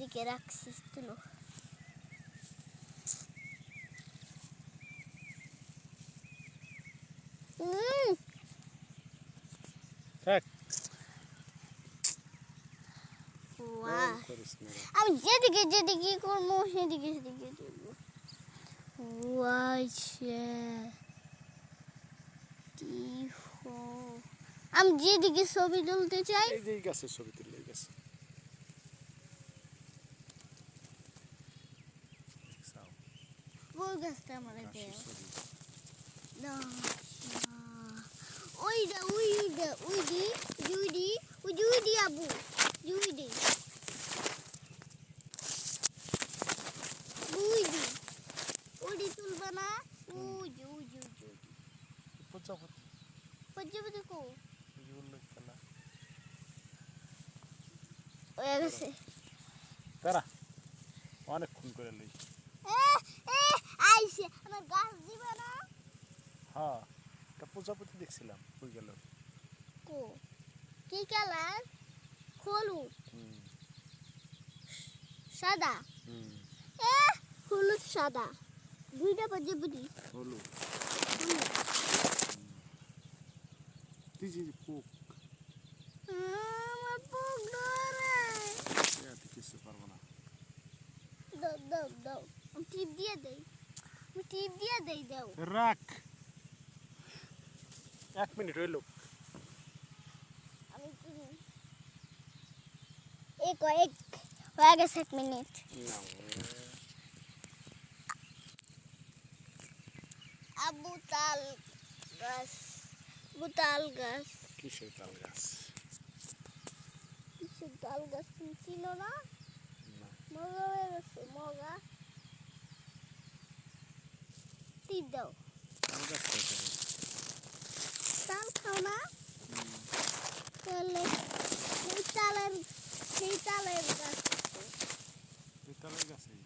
এদিকে রাখছিস তুলো। আমি যেদিকে যেদিকে করব সেদিকে সেদিকে দেবো আমি যেদিকে ছবি তুলতে চাই এই এই গাছের ছবি তুললে এই গাছে ওই গাছটা আমার ছবি। ওইটা উইডা উইডি জুইডি ওই জুইডি আবু জুইডি উইডি উইডি তুলবা না উইডি প্রজাপতি পঞ্চপতি কো এই যে খেলা ওই গেছে তারা অনেকক্ষণ করে লই আইছে আমার গাছ দিবা না? হ্যাঁ একটা প্রজাপতি দেখছিলাম কই গেল। কো? কি কালার? হলুদ। সাদা? হুম। এ হলুদ সাদা। দুইটা হলো হলুদ। যে পোক। আমার পোক ধরে। এত কিছু পারব না। দাও দাও দাও আমি টিপ দিয়ে দেই আমি টিপ দিয়ে দেই দাও। রাখ। এক মিনিট হইল। আমি এক এক হয়ে গেছে এক মিনিট। আবু তাল গাছ আবু তাল গাছ? কিসের তাল গাছ তাল চিনো না? মগা হয়ে গেছে মগা। তীর দাও তাল খাও না তাহলে সেই তালের সেই তালের গাছ সেই তালের গাছে